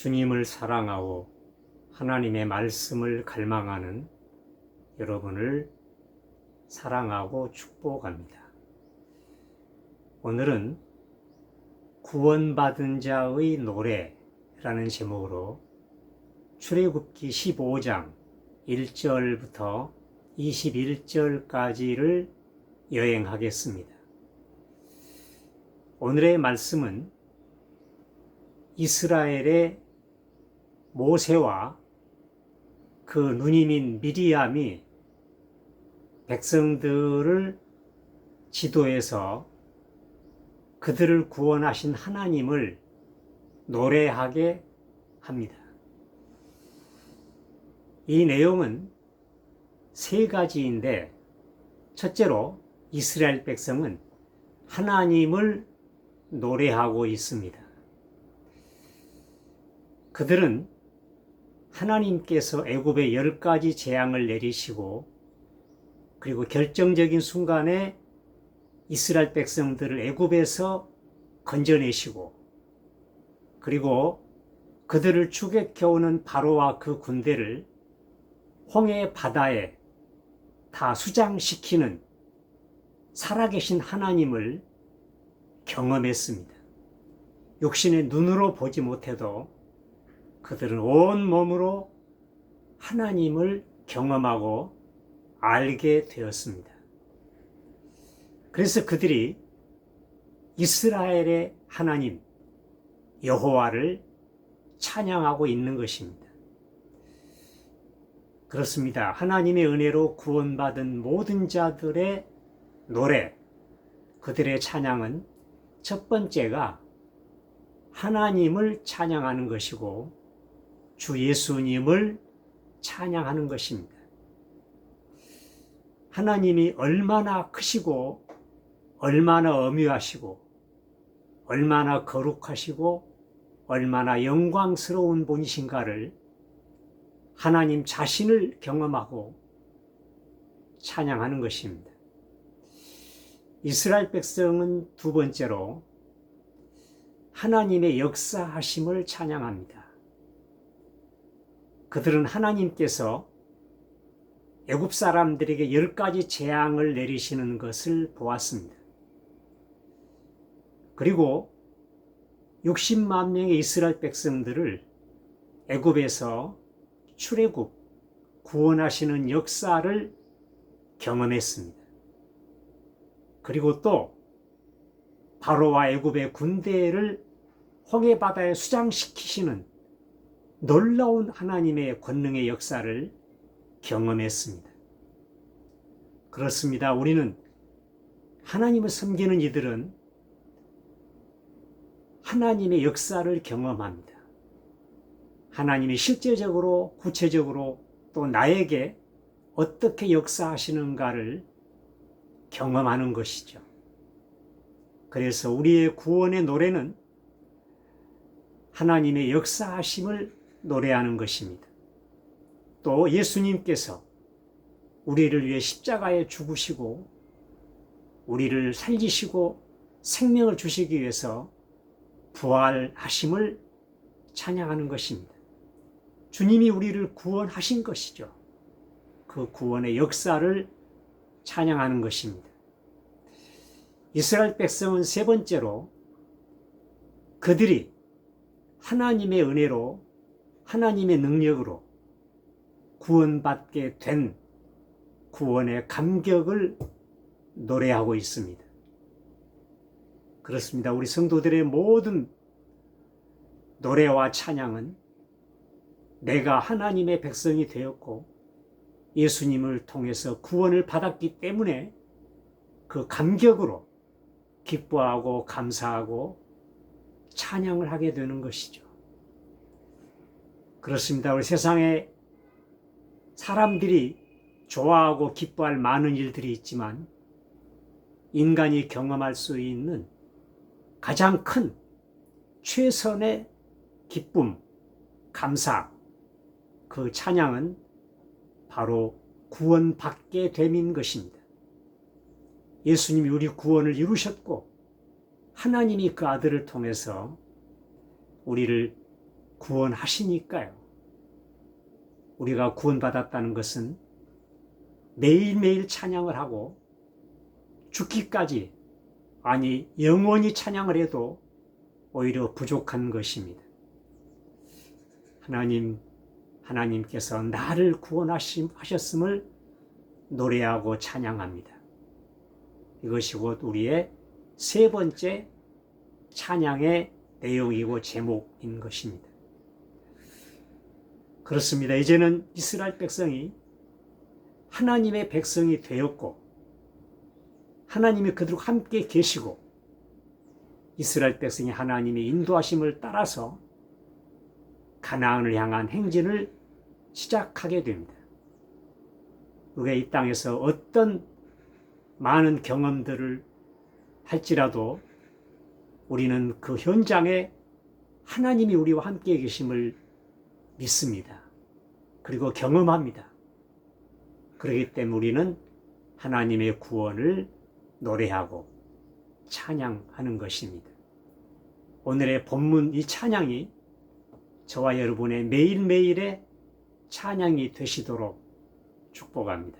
주님을 사랑하고 하나님의 말씀을 갈망하는 여러분을 사랑하고 축복합니다. 오늘은 구원받은 자의 노래라는 제목으로 출애굽기 15장 1절부터 21절까지를 여행하겠습니다. 오늘의 말씀은 이스라엘의 모세와 그 누님인 미리암이 백성들을 지도해서 그들을 구원하신 하나님을 노래하게 합니다. 이 내용은 세 가지인데, 첫째로 이스라엘 백성은 하나님을 노래하고 있습니다. 그들은 하나님께서 애굽에 열 가지 재앙을 내리시고 그리고 결정적인 순간에 이스라엘 백성들을 애굽에서 건져내시고 그리고 그들을 추격해오는 바로와 그 군대를 홍해 바다에 다 수장시키는 살아계신 하나님을 경험했습니다. 육신의 눈으로 보지 못해도 그들은 온 몸으로 하나님을 경험하고 알게 되었습니다. 그래서 그들이 이스라엘의 하나님 여호와를 찬양하고 있는 것입니다. 그렇습니다. 하나님의 은혜로 구원받은 모든 자들의 노래, 그들의 찬양은 첫 번째가 하나님을 찬양하는 것이고 주 예수님을 찬양하는 것입니다. 하나님이 얼마나 크시고 얼마나 엄유하시고 얼마나 거룩하시고 얼마나 영광스러운 분이신가를 하나님 자신을 경험하고 찬양하는 것입니다. 이스라엘 백성은 두 번째로 하나님의 역사하심을 찬양합니다. 그들은 하나님께서 애굽 사람들에게 열 가지 재앙을 내리시는 것을 보았습니다. 그리고 60만 명의 이스라엘 백성들을 애굽에서 출애굽 구원하시는 역사를 경험했습니다. 그리고 또 바로와 애굽의 군대를 홍해 바다에 수장시키시는 놀라운 하나님의 권능의 역사를 경험했습니다. 그렇습니다. 우리는 하나님을 섬기는 이들은 하나님의 역사를 경험합니다. 하나님이 실제적으로 구체적으로 또 나에게 어떻게 역사하시는가를 경험하는 것이죠. 그래서 우리의 구원의 노래는 하나님의 역사하심을 노래하는 것입니다. 또 예수님께서 우리를 위해 십자가에 죽으시고 우리를 살리시고 생명을 주시기 위해서 부활하심을 찬양하는 것입니다. 주님이 우리를 구원하신 것이죠. 그 구원의 역사를 찬양하는 것입니다. 이스라엘 백성은 세 번째로 그들이 하나님의 은혜로 하나님의 능력으로 구원받게 된 구원의 감격을 노래하고 있습니다. 그렇습니다. 우리 성도들의 모든 노래와 찬양은 내가 하나님의 백성이 되었고 예수님을 통해서 구원을 받았기 때문에 그 감격으로 기뻐하고 감사하고 찬양을 하게 되는 것이죠. 그렇습니다. 우리 세상에 사람들이 좋아하고 기뻐할 많은 일들이 있지만 인간이 경험할 수 있는 가장 큰 최선의 기쁨, 감사, 그 찬양은 바로 구원받게 됨인 것입니다. 예수님이 우리 구원을 이루셨고 하나님이 그 아들을 통해서 우리를 구원하시니까요. 우리가 구원받았다는 것은 매일매일 찬양을 하고 죽기까지 아니 영원히 찬양을 해도 오히려 부족한 것입니다. 하나님 하나님께서 나를 구원하셨음을 노래하고 찬양합니다. 이것이 곧 우리의 세 번째 찬양의 내용이고 제목인 것입니다. 그렇습니다. 이제는 이스라엘 백성이 하나님의 백성이 되었고 하나님이 그들과 함께 계시고 이스라엘 백성이 하나님의 인도하심을 따라서 가나안을 향한 행진을 시작하게 됩니다. 우리가 이 땅에서 어떤 많은 경험들을 할지라도 우리는 그 현장에 하나님이 우리와 함께 계심을 믿습니다. 그리고 경험합니다. 그렇기 때문에 우리는 하나님의 구원을 노래하고 찬양하는 것입니다. 오늘의 본문 이 찬양이 저와 여러분의 매일매일의 찬양이 되시도록 축복합니다.